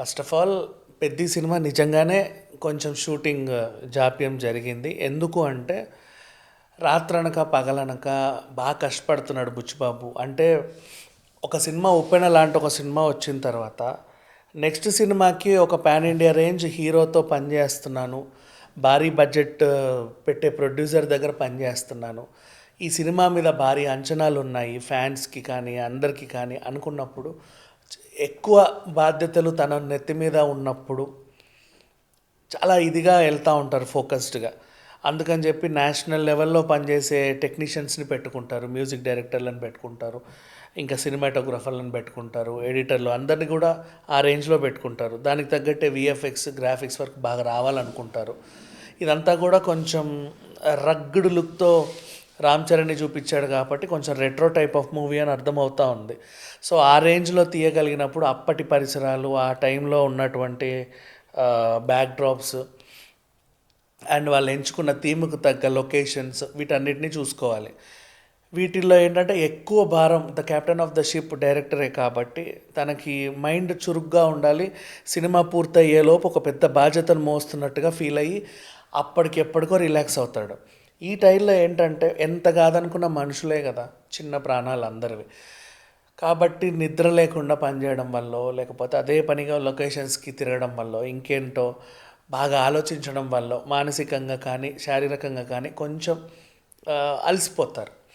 First of all పెద్ద cinema నిజంగానే కొంచెం షూటింగ్ జాప్యం జరిగింది. ఎందుకు అంటే రాత్రనక పగలనక బాగా కష్టపడుతున్నాడు బుచ్చిబాబు. అంటే ఒక సినిమా ఉప్పెన లాంటి ఒక సినిమా వచ్చిన తర్వాత నెక్స్ట్ సినిమాకి ఒక పాన్ ఇండియా రేంజ్ హీరోతో పనిచేస్తున్నాను. భారీ బడ్జెట్ పెట్టే ప్రొడ్యూసర్ దగ్గర పనిచేస్తున్నాను. ఈ సినిమా మీద భారీ అంచనాలు ఉన్నాయి ఫ్యాన్స్కి కానీ అందరికీ కానీ అనుకున్నప్పుడు ఎక్కువ బాధ్యతలు తన నెత్తి మీద ఉన్నప్పుడు చాలా ఇదిగా వెళ్తూ ఉంటారు ఫోకస్డ్గా. అందుకని చెప్పి నేషనల్ లెవెల్లో పనిచేసే టెక్నీషియన్స్ని పెట్టుకుంటారు మ్యూజిక్ డైరెక్టర్లను పెట్టుకుంటారు ఇంకా సినిమాటోగ్రఫర్లను పెట్టుకుంటారు ఎడిటర్లు అందరినీ కూడా ఆ రేంజ్లో పెట్టుకుంటారు. దానికి తగ్గట్టే విఎఫ్ఎక్స్ గ్రాఫిక్స్ వర్క్ బాగా రావాలనుకుంటారు. ఇదంతా కూడా కొంచెం రగ్గుడు లుక్తో రామ్ చరణ్ని చూపించాడు కాబట్టి కొంచెం రెట్రో టైప్ ఆఫ్ మూవీ అని అర్థమవుతా ఉంది. సో ఆ రేంజ్లో తీయగలిగినప్పుడు అప్పటి పరిసరాలు ఆ టైంలో ఉన్నటువంటి బ్యాక్ డ్రాప్స్ అండ్ వాళ్ళు ఎంచుకున్న థీమ్కు తగ్గ లొకేషన్స్ వీటన్నిటిని చూసుకోవాలి. వీటిల్లో ఏంటంటే ఎక్కువ భారం the captain of the ship డైరెక్టరే కాబట్టి తనకి మైండ్ చురుగ్గా ఉండాలి. సినిమా పూర్తయ్యేలోపు ఒక పెద్ద బాధ్యతను మోస్తున్నట్టుగా ఫీల్ అయ్యి అప్పటికెప్పటికో రిలాక్స్ అవుతాడు. ఈ టైంలో ఏంటంటే ఎంత కాదనుకున్న మనుషులే కదా చిన్న ప్రాణాలు అందరివి. కాబట్టి నిద్ర లేకుండా పనిచేయడం వల్ల లేకపోతే అదే పనిగా లొకేషన్స్కి తిరగడం వల్ల ఇంకేంటో బాగా ఆలోచించడం వల్ల మానసికంగా కానీ శారీరకంగా కానీ కొంచెం అలసిపోతారు.